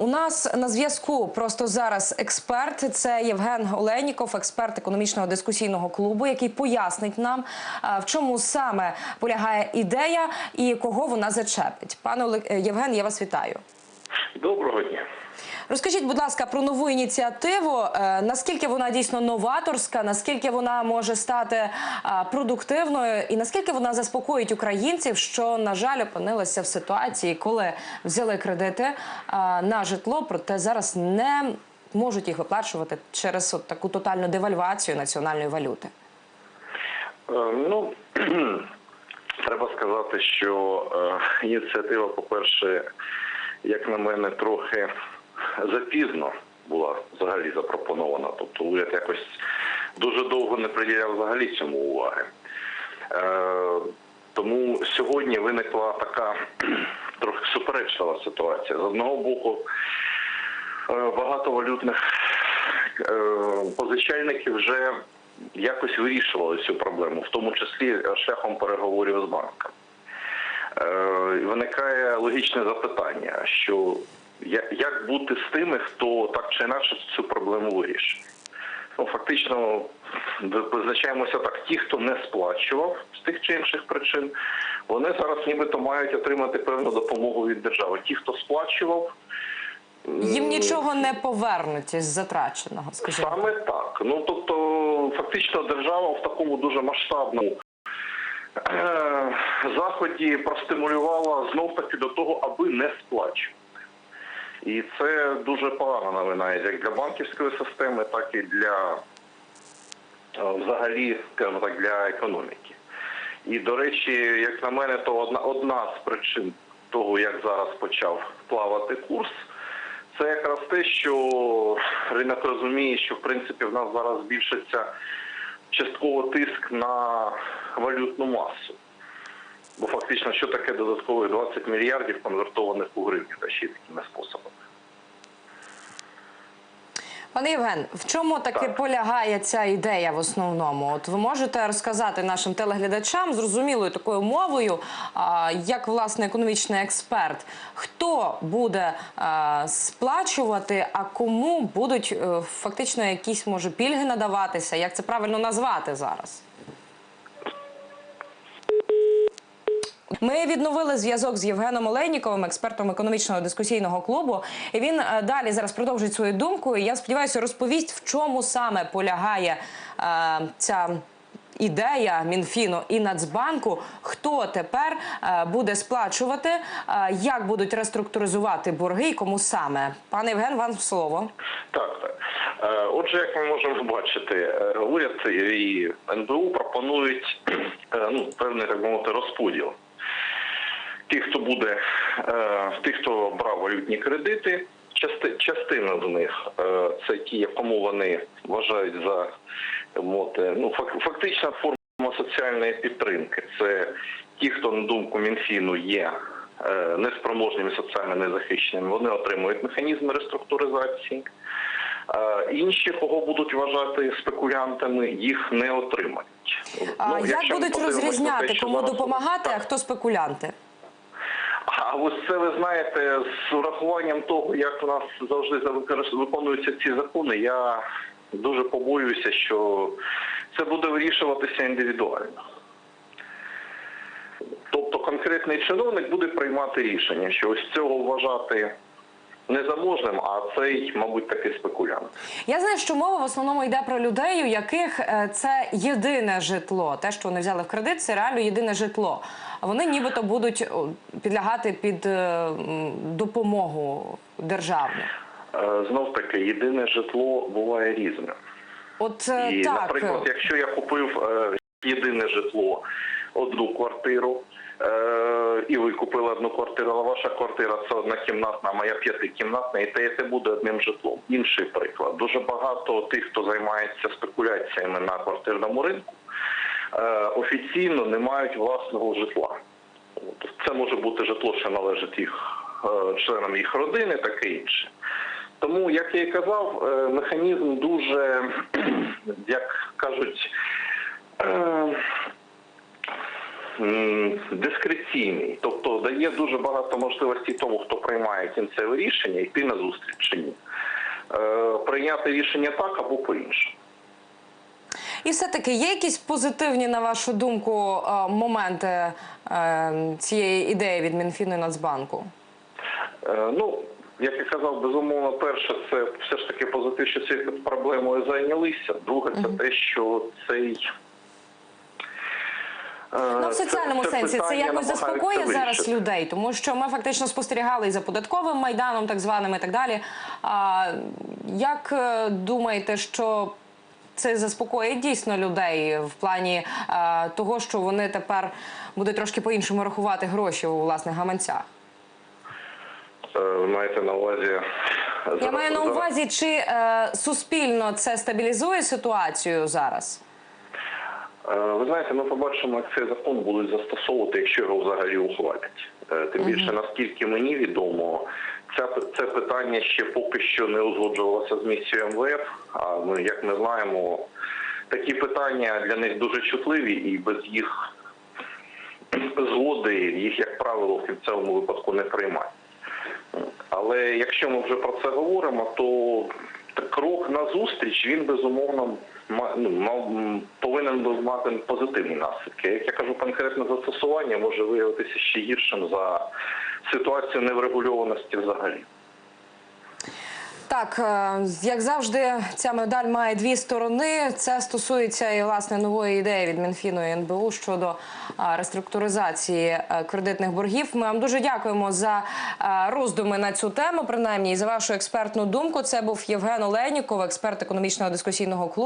у нас на зв'язку просто зараз експерт. Це Євген Оленіков, експерт економічного дискусійного клубу, який пояснить нам, в чому саме полягає ідея і кого вона зачепить. Пане е, Євген, я вас вітаю. Доброго дня. Розкажіть, будь ласка, про нову ініціативу. Е, Наскільки вона дійсно новаторська, наскільки вона може стати продуктивною, і наскільки вона заспокоїть українців, що на жаль опинилися в ситуації, коли взяли кредити на житло, проте зараз не можуть їх виплачувати через от таку тотальну девальвацію національної валюти. Е, Ну треба сказати, що е, ініціатива, по-перше, як на мене, трохи запізно була взагалі запропонована. Тобто уряд якось дуже довго не приділяв взагалі цьому уваги. Е, Тому сьогодні виникла така трохи суперечлива ситуація. З одного боку, е, багато валютних е, позичальників вже якось вирішували цю проблему, в тому числі шляхом переговорів з банком. Е, Виникає логічне запитання, що як бути з тими, хто так чи інакше цю проблему вирішить? Ну, фактично визначаємося так: ті, хто не сплачував з тих чи інших причин, вони зараз нібито мають отримати певну допомогу від держави. Ті, хто сплачував, Їм нічого не повернуть із затраченого, скажімо. Саме так. Ну тобто, фактично, держава в такому дуже масштабному е, заході простимулювала знов таки до того, аби не сплачувати. І це дуже погана новина як для банківської системи, так і для е, взагалі, так, для економіки. І до речі, як на мене, то одна одна з причин того, як зараз почав плавати курс, це якраз те, що ринок розуміє, що в принципі в нас зараз збільшиться частково тиск на валютну масу. Бо фактично, що таке додаткових 20 мільярдів конвертованих у гривні, та ще такими способами. Пане Євген, в чому таки Так. полягає ця ідея в основному? От ви можете розказати нашим телеглядачам зрозумілою такою мовою, а, як власне економічний експерт, хто буде а, сплачувати, а кому будуть е, фактично якісь може пільги надаватися? Як це правильно назвати зараз? Ми відновили зв'язок з Євгеном Олейніковим, експертом економічного дискусійного клубу. Він е, далі зараз продовжить свою думку. Я сподіваюся, розповість, в чому саме полягає е, ця. Ідея Мінфіну і Нацбанку, хто тепер е, буде сплачувати, е, як будуть реструктуризувати борги і кому саме. Пане Євген, вам слово. Так, так. Отже, як ми можемо бачити, уряд і НБУ пропонують ну, певний так мовити розподіл. Ті, хто буде, е, тих, хто брав валютні кредити, частина з них е, це ті, кому вони вважають за мовити, ну, фактична форма соціальної підтримки. Це ті, хто на думку Мінфіну є е, неспроможними соціально незахищеними, вони отримують механізми реструктуризації. Інші, кого будуть вважати спекулянтами, їх не отримають. А Ну, як будуть розрізняти, те, кому зараз- допомагати, а хто спекулянти? А ось це ви знаєте, з урахуванням того, як у нас завжди виконуються ці закони, я дуже побоююся, що це буде вирішуватися індивідуально. Тобто конкретний чиновник буде приймати рішення, що ось цього вважати незаможним, а цей, мабуть, таки спекулянт. Я знаю, що мова в основному йде про людей, у яких е, це єдине житло. Те, що вони взяли в кредит, це реально єдине житло. А Вони нібито будуть підлягати під е, допомогу державну. Е, Знов таки, єдине житло буває різним. От І, так. наприклад, якщо я купив єдине житло, одну квартиру, і ви купили одну квартиру, але ваша квартира це однокімнатна, а моя п'ятикімнатна, і те, те буде одним житлом. Інший приклад. Дуже багато тих, хто займається спекуляціями на квартирному ринку, е, офіційно не мають власного житла. Це може бути житло, що належить їх е, членам їх родини, таке інше. Тому, як я і казав, е, механізм дуже, як кажуть, е, дискреційний, тобто дає дуже багато можливостей тому, хто приймає кінцеве рішення, йти на зустріч чи ні. Е, Прийняти рішення так або по-іншому. І все-таки є якісь позитивні, на вашу думку, е, моменти е, цієї ідеї від Мінфіну і Нацбанку? Ну, як я казав, безумовно, перше, це все ж таки позитив, що цією проблемою зайнялися. Друге, це те, що цей. Е, Ну, в соціальному сенсі це якось заспокоює зараз людей, тому що ми фактично спостерігали і за податковим майданом, так званим, і так далі. А, як е, думаєте, що це заспокоїть дійсно людей в плані е, того, що вони тепер будуть трошки по-іншому рахувати гроші у власних гаманцях? Ви маєте на увазі. Я маю на увазі, чи е, суспільно це стабілізує ситуацію зараз? Е, Ви знаєте, ми побачимо, як цей закон будуть застосовувати, якщо його взагалі ухвалять. Е, Тим більше, наскільки мені відомо, це, це питання ще поки що не узгоджувалося з місією МВФ. А ми, як ми знаємо, такі питання для них дуже чутливі і без їх згоди їх, як правило, в кінцевому випадку не приймають. Але якщо ми вже про це говоримо, то крок на зустріч він безумовно ну, мав- повинен був мати позитивні наслідки. Як я кажу, конкретне застосування може виявитися ще гіршим за ситуацію неврегульованості взагалі. Так, е, як завжди, ця медаль має дві сторони. Це стосується і власне нової ідеї від Мінфіну і НБУ щодо е, реструктуризації е, кредитних боргів. Ми вам дуже дякуємо за роздуми на цю тему, принаймні і за вашу експертну думку. Це був Євген Оленіков, експерт економічного дискусійного клубу.